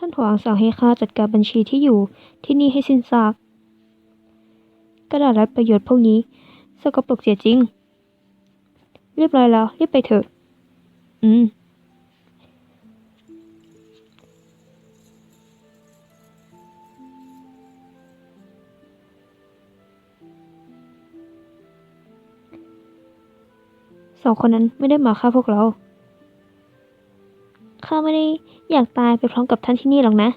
ท่านหวางสั่งให้ข้าจัดการบัญชีที่อยู่ที่นี่ให้สิ้นซาก กระดาษรัดประโยชน์พวกนี้สกปรกเสียจริง เรียบร้อยแล้วรีบไปเถอะ อืม สองคนนั้นไม่ได้มาฆ่าพวกเรา ข้าไม่ได้อยากตายไปพร้อมกับท่านที่นี่หรอกนะ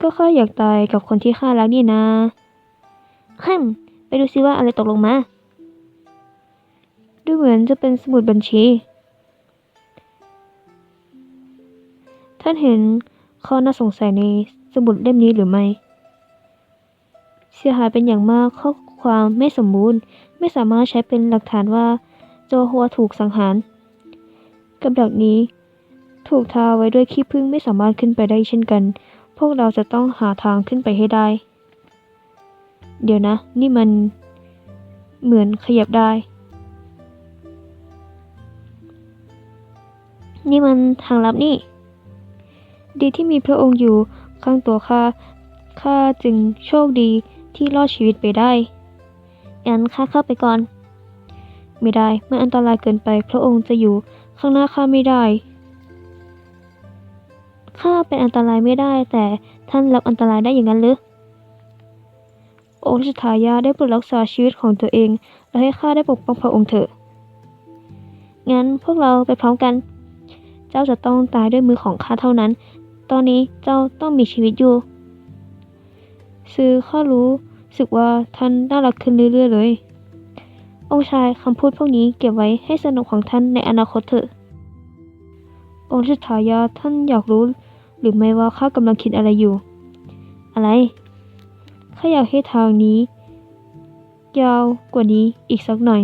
ก็ข้าอยากตายกับคนที่ข้ารักนี่นะฮึมไปดูซิว่าอะไรตกลงมา ดูเหมือนจะเป็นสมุดบัญชี ท่านเห็นข้อน่าสงสัยในสมุดเล่มนี้หรือไม่ เสียหายเป็นอย่างมากข้อความไม่สมบูรณ์ ไม่สามารถใช้เป็นหลักฐานว่าโจฮัวถูกสังหาร กับดักนี้ ถูกทาไว้ด้วยขี้ผึ้งไม่สามารถขึ้นไปได้เช่นกัน พวกเราจะต้องหาทางขึ้นไปให้ได้ เดี๋ยวนะ นี่มัน เหมือนขยับได้ นี่มันทางลับนี่ ดีที่มีพระองค์อยู่ข้างตัวข้า ข้าจึงโชคดีที่รอดชีวิตไปได้งั้นข้าเข้าไปก่อน ไม่ได้ มันอันตรายเกินไป พระองค์จะอยู่ข้างหน้าข้าไม่ได้ ข้าเป็นอันตรายไม่ได้ แต่ท่านรับอันตรายได้อย่างนั้นหรือองค์ชทายาได้ปรดรักษาชีวิตของตัวเอง และให้ข้าได้ปกป้องพระองค์เถอะ งั้นพวกเราไปพร้อมกัน เจ้าจะต้องตายด้วยมือของข้าเท่านั้น ตอนนี้เจ้าต้องมีชีวิตอยู่ ซื้อข้ารู้สึกว่าท่านน่ารักขึ้นเรื่อยๆเลย องค์ชายคำพูดพวกนี้เก็บไว้ให้สนุกของท่านในอนาคตเถอะ องค์ชทายาท่านอยากรู้ หรือไม่ว่าข้ากำลังคิดอะไรอยู่ อะไรข้าอยากให้ทางนี้ ยาวกว่านี้อีกสักหน่อย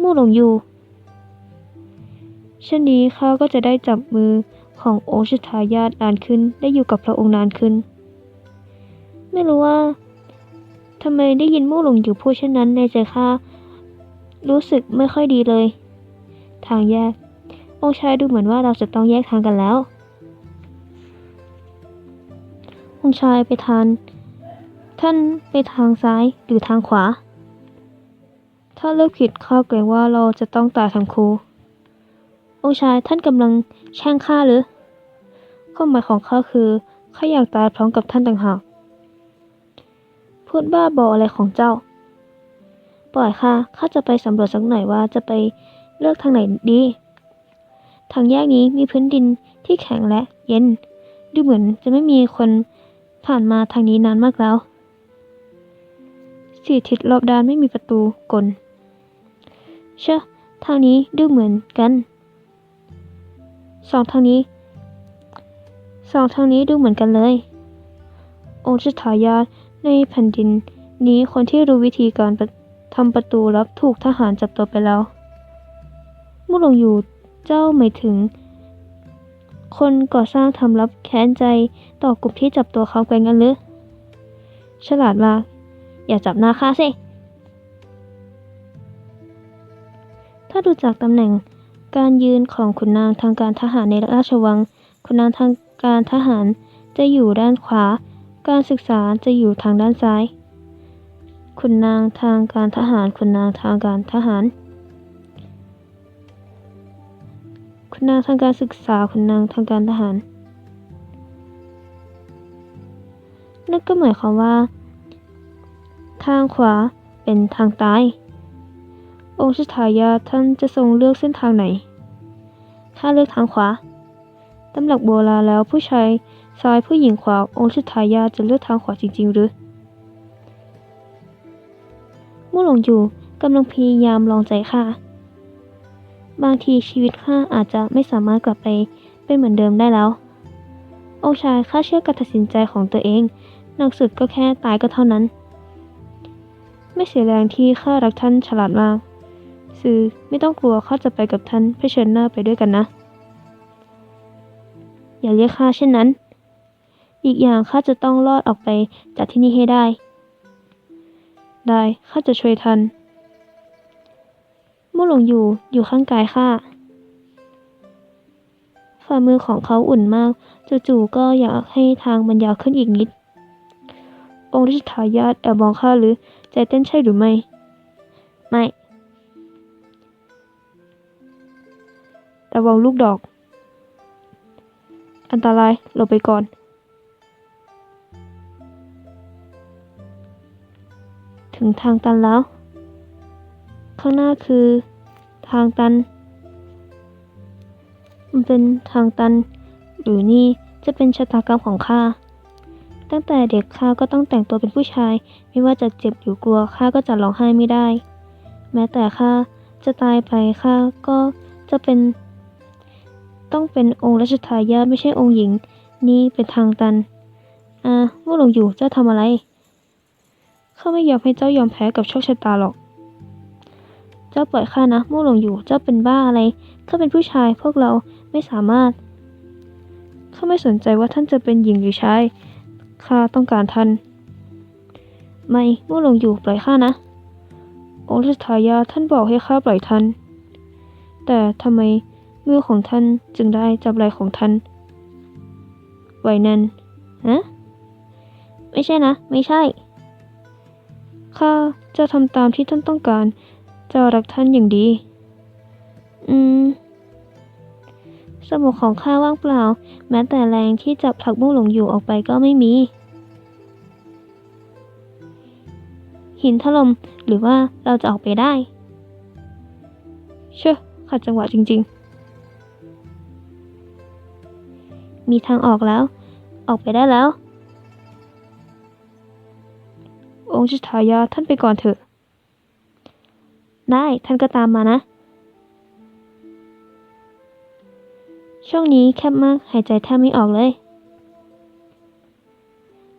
มู่หลงอยู่เช่นนี้ข้าก็จะได้จับมือขององค์ชทายาทนานขึ้นได้อยู่กับพระองค์นานขึ้น ไม่รู้ว่าทำไมได้ยินมู่หลงอยู่พูดเช่นนั้นในใจข้ารู้สึกไม่ค่อยดีเลย ทางแยก องค์ชายดูเหมือนว่าเราจะต้องแยกทางกันแล้ว องค์ชายไปทานท่านไปทางซ้ายหรือทางขวา ถ้าเลือกผิดข้าเกรงว่าเราจะต้องตายทั้งคู่องค์ชายท่านกำลังแช่งข้าหรือความหมายของข้าคือข้าอยากตายพร้อมกับท่านต่างหากพูดบ้าบออะไรของเจ้า ปล่อยข้าข้าจะไปสำรวจสักหน่อยว่าจะไปเลือกทางไหนดี ทางแยกนี้มีพื้นดินที่แข็งและเย็น ดูเหมือนจะไม่มีคน ผ่านมาทางนี้นานมากแล้ว สี่ทิศรอบด้านไม่มีประตูกล เชื่อทางนี้ดูเหมือนกัน สองทางนี้ สองทางนี้ดูเหมือนกันเลย องค์ชทายาในแผ่นดินนี้คนที่รู้วิธีการทำประตูลับถูกทหารจับตัวไปแล้วมู่หลงอยู่เจ้าหมายถึง คนก่อสร้างทำลับแค้นใจต่อกลุ่มที่จับตัวเขาไปงั้นหรือ ฉลาดมากอย่าจับหน้าข้าสิ ถ้าดูจากตำแหน่งการยืนของขุนนางทางการทหารในราชวัง ขุนนางทางการทหารจะอยู่ด้านขวา การศึกษาจะอยู่ทางด้านซ้าย ขุนนางทางการทหาร ขุนนางทางการทหาร ขุนนางทางการศึกษาขุนนางทางการทหาร นั่นก็หมายความว่า ทางขวาเป็นทางตาย องค์ชทายาทท่านจะทรงเลือกเส้นทางไหน ข้าเลือกทางขวา ตำหลักโบราณแล้วผู้ชายซ้ายผู้หญิงขวา องค์ชทายาจะเลือกทางขวาจริง ๆ หรือมู่หลงอยู่กำลังพยายามลองใจข้า บางทีชีวิตข้าอาจจะไม่สามารถกลับไปเป็นเหมือนเดิมได้แล้ว องค์ชายข้าเชื่อการตัดสินใจของตัวเอง หนักสุดก็แค่ตายก็เท่านั้น ไม่เสียแรงที่ข้ารักท่านฉลาดมากสื่อไม่ต้องกลัวข้าจะไปกับท่านเผชิญหน้าไปด้วยกันนะ อย่าเรียกข้าเช่นนั้น อีกอย่างข้าจะต้องรอดออกไปจากที่นี่ให้ได้ ได้ข้าจะช่วยท่าน มู่หลงอยู่อยู่ข้างกายข้าฝ่ามือของเขาอุ่นมากจู่ๆก็อยากให้ทางมันยาวขึ้นอีกนิด องค์รัชทายาทแอบมองข้าหรือ ใจเต้นใช่หรือไม่ ไม่ระวังลูกดอก อันตรายหลบไปก่อน ถึงทางตันแล้ว ข้างหน้าคือทางตัน มันเป็นทางตัน หรือนี่จะเป็นชะตากรรมของข้า ตั้งแต่เด็กข้าก็ต้องแต่งตัวเป็นผู้ชาย ไม่ว่าจะเจ็บหรือกลัวข้าก็จะร้องไห้ไม่ได้ แม้แต่ข้าจะตายไปข้าก็จะเป็น ต้องเป็นองค์รัชทายาทไม่ใช่องค์หญิง นี่เป็นทางตัน อ่าเมื่อหลงอยู่เจ้าทำอะไรข้าไม่ยอมให้เจ้ายอมแพ้กับโชคชะตาหรอก จ้าปล่อยข้านะมู่หลงอยู่เจ้าเป็นบ้าอะไรข้าเป็นผู้ชายพวกเราไม่สามารถข้าไม่สนใจว่าท่านจะเป็นหญิงหรือชายข้าต้องการท่านไม่มู่หลงอยู่ปล่อยข้านะองค์รัชทายาท่านบอกให้ข้าปล่อยท่าน แต่ทำไมมือของท่านจึงได้จับไหล่ของท่าน ไว้นั้นฮะไม่ใช่นะ ไม่ใช่ ข้าจะทำตามที่ท่านต้องการ จะรักท่านอย่างดี อืม สมองของข้าว่างเปล่า แม้แต่แรงที่จับผลักมุ่งหลงอยู่ออกไปก็ไม่มี หินถล่มหรือว่าเราจะออกไปได้ เชื่อขัดจังหวะจริง ๆ มีทางออกแล้ว ออกไปได้แล้ว องค์ชิทายาท่านไปก่อนเถอะ ได้ท่านก็ตามมานะ ช่วงนี้แคบมากหายใจแทบไม่ออกเลย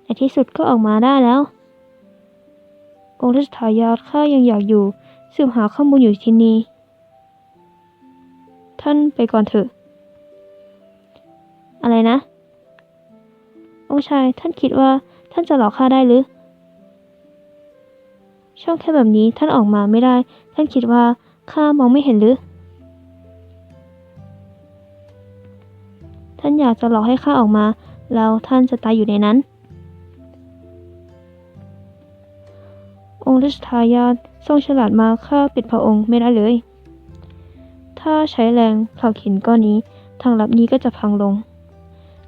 ในที่สุดก็ออกมาได้แล้ว องค์รัชทายาทข้ายังอยากอยู่ สืบหาข้อมูลอยู่ที่นี่ ท่านไปก่อนเถอะ อะไรนะ องค์ชายท่านคิดว่าท่านจะหลอกข้าได้หรือ ช่องแค่แบบนี้ท่านออกมาไม่ได้ ท่านคิดว่าข้ามองไม่เห็นหรือ ท่านอยากจะหลอกให้ข้าออกมา แล้วท่านจะตายอยู่ในนั้น องค์รัชทายาททรงฉลาดมาข้าปิดพระองค์ไม่ได้เลย ถ้าใช้แรงผลักหินก้อนนี้ ทางลับนี้ก็จะพังลง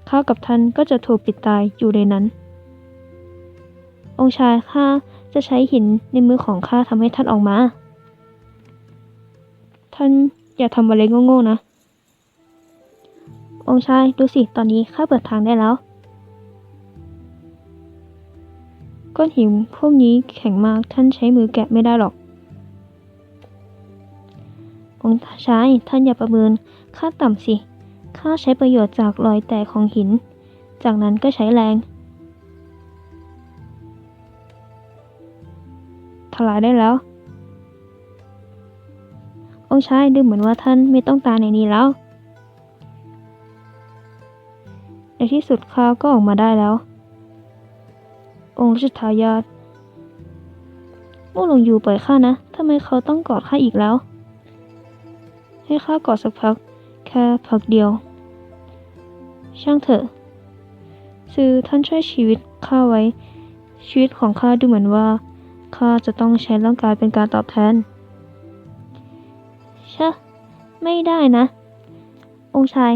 ข้ากับท่านก็จะถูกปิดตายอยู่ในนั้น องค์ชายข้า จะใช้หินในมือของข้าทำให้ท่านออกมา ท่านอย่าทำอะไรโง่ๆนะ องชายดูสิ ตอนนี้ข้าเปิดทางได้แล้ว ก้อนหินพวกนี้แข็งมากท่านใช้มือแกะไม่ได้หรอก องชายท่านอย่าประเมินข้าต่ำสิ ข้าใช้ประโยชน์จากรอยแตกของหิน จากนั้นก็ใช้แรง ลายได้แล้วองค์ชายดูเหมือนว่าท่านไม่ต้องตาในนี้แล้ว ในที่สุดข้าก็ออกมาได้แล้ว องค์รัชทายาทมู่หลงอยู่ปล่อยข้านะทำไมเขาต้องกอดข้าอีกแล้ว ให้ข้ากอดสักพัก แค่พักเดียว ช่างเถอะซื้อท่านช่วยชีวิตข้าไว้ ชีวิตของข้าดูเหมือนว่า ข้าจะต้องใช้ร่างกายเป็นการตอบแทน เชะไม่ได้นะ องค์ชาย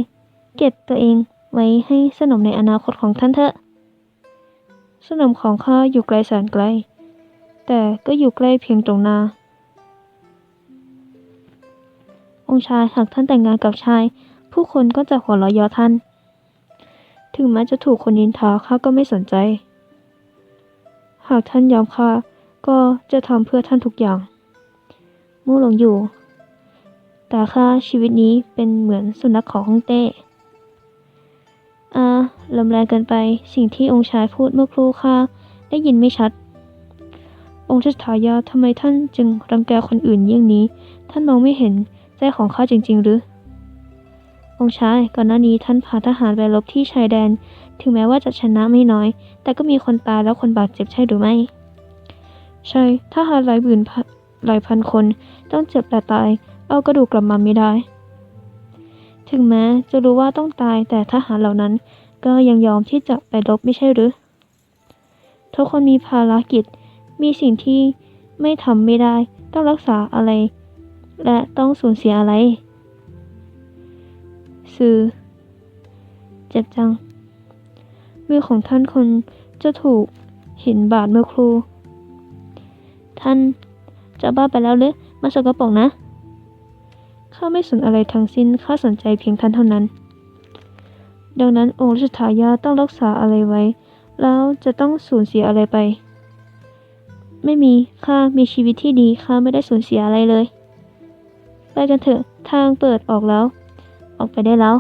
เก็บตัวเองไว้ให้สนมในอนาคตของท่านเถอะ สนมของข้าอยู่ไกลแสนไกล แต่ก็อยู่ใกล้เพียงตรงหน้า องค์ชายหากท่านแต่งงานกับชาย ผู้คนก็จะหัวเราะเยาะท่าน ถึงแม้จะถูกคนนินทาข้าก็ไม่สนใจ หากท่านยอมข้า ก็จะทำเพื่อท่านทุกอย่าง มู่หลงอยู่ แต่ข้าชีวิตนี้เป็นเหมือนสุนัขของฮ่องเต้อ่าลมแรงเกินไปสิ่งที่องค์ชายพูดเมื่อครู่ข้าได้ยินไม่ชัด องค์ชทายาททำไมท่านจึงรังแกคนอื่นเยี่ยงนี้ ท่านมองไม่เห็นใจของข้าจริง ๆ หรือ องค์ชายก่อนหน้านี้ท่านพาทหารไปรบที่ชายแดน ถึงแม้ว่าจะชนะไม่น้อย แต่ก็มีคนตายและคนบาดเจ็บใช่หรือไม่ ใช่ทหารหลายหมื่นหลายพันคน ต้องเจ็บและตาย เอากระดูกกลับมาไม่ได้ ถึงแม้จะรู้ว่าต้องตายแต่ทหารเหล่านั้นก็ยังยอมที่จะไปรบไม่ใช่หรือ ทุกคนมีภารกิจ มีสิ่งที่ไม่ทำไม่ได้ ต้องรักษาอะไร และต้องสูญเสียอะไร สื่อ เจ็บจังมือของท่านคนจะถูกหินบาดเมื่อครู ท่านจะบ้าไปแล้วหรือมาสกปรกนะ ข้าไม่สนอะไรทั้งสิ้น ข้าสนใจเพียงท่านเท่านั้น ดังนั้นองค์รัชทายาทต้องรักษาอะไรไว้ แล้วจะต้องสูญเสียอะไรไป ไม่มี ข้ามีชีวิตที่ดี ข้าไม่ได้สูญเสียอะไรเลย ไปกันเถอะ ทางเปิดออกแล้ว ออกไปได้แล้ว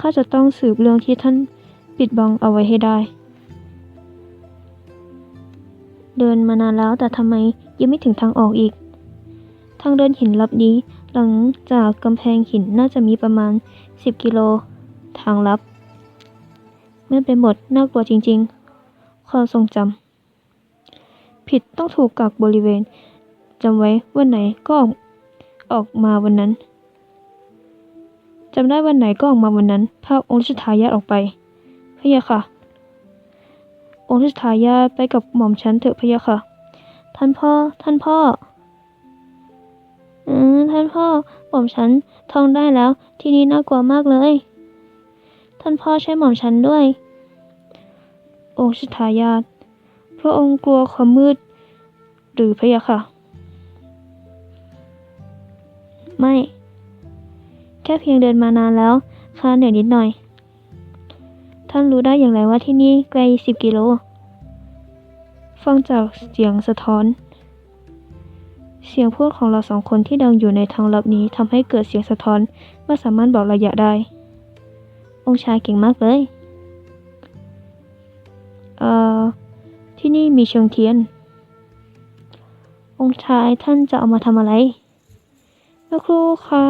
ข้าจะต้องสืบเรื่องที่ท่านปิดบังเอาไว้ให้ได้ เดินมานานแล้วแต่ทำไมยังไม่ถึงทางออกอีก ทางเดินหินลับนี้ หลังจากกำแพงหินน่าจะมีประมาณ 10 กิโล ทางลับเมื่อไปหมดน่ากลัวจริงๆ ความทรงจำผิดต้องถูกกักบริเวณจำไว้วันไหนก็ออกออกมาวันนั้นจำได้วันไหนก็ออกมาวันนั้นพาองค์รัชทายาทออกไปพะยะค่ะ องค์รัชทายาไปกับหม่อมฉันเถอะพะยะค่ะ ท่านพ่อ ท่านพ่อ อืมท่านพ่อหม่อมฉันท่องได้แล้ว ที่นี่น่ากลัวมากเลย ท่านพ่อใช่หม่อมฉันด้วย องค์ชิทายาพระองค์กลัวความมืด หรือพะยะค่ะ ไม่ แค่เพียงเดินมานานแล้วข้าเหนื่อยนิดหน่อย ท่านรู้ได้อย่างไรว่าที่นี่ไกลสิบกิโล ฟังจากเสียงสะท้อน เสียงพูดของเราสองคนที่ดังอยู่ในทางลับนี้ทำให้เกิดเสียงสะท้อนไม่สามารถบอกระยะได้ องค์ชายเก่งมากเลย เอ่อ ที่นี่มีเชิงเทียน องค์ชายท่านจะเอามาทำอะไรเมื่อครู่คะ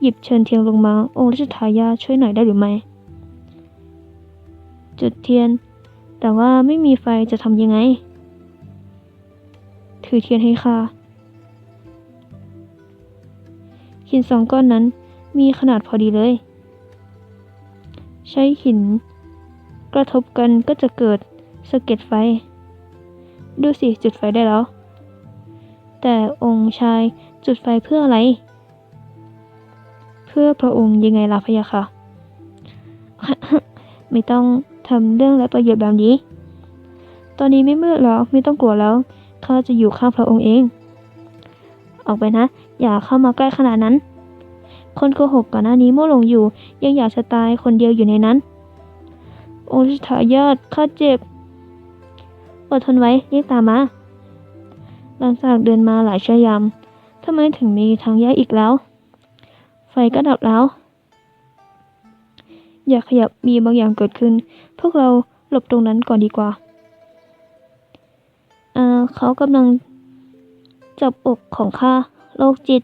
หยิบเชิญเทียนลงมา องค์รัชทายาช่วยหน่อยได้หรือไม่ จุดเทียน แต่ว่าไม่มีไฟจะทำยังไง ถือเทียนให้ข้าหินสองก้อนนั้นมีขนาดพอดีเลย ใช้หิน กระทบกันก็จะเกิดสะเก็ดไฟ ดูสิจุดไฟได้แล้ว แต่องค์ชายจุดไฟเพื่ออะไร เพื่อพระองค์ยังไงล่ะพะยะค่ะ ไม่ต้อง ทำเรื่องและประโยชน์แบบนี้ ตอนนี้ไม่มืดแล้วไม่ต้องกลัวแล้วข้าจะอยู่ข้างพระองค์เอง ออกไปนะ อย่าเข้ามาใกล้ขนาดนั้น คนโกหกก่อนหน้านี้โม่หลงอยู่ ยังอยากจะตายคนเดียวอยู่ในนั้นองค์ทายาทข้าเจ็บอดทนไว้เรีบตามมาหลังจากเดินมาหลายชั่วยามทำไมถึงมีทางแยกอีกแล้ว ไฟก็ดับแล้ว อย่าขยับมีบางอย่างเกิดขึ้น พวกเราหลบตรงนั้นก่อนดีกว่า เอ่อเขากำลังจับอกของข้าโรคจิต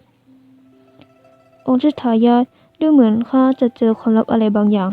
องค์ชิทายาทดูเหมือนข้าจะเจอความลับอะไรบางอย่าง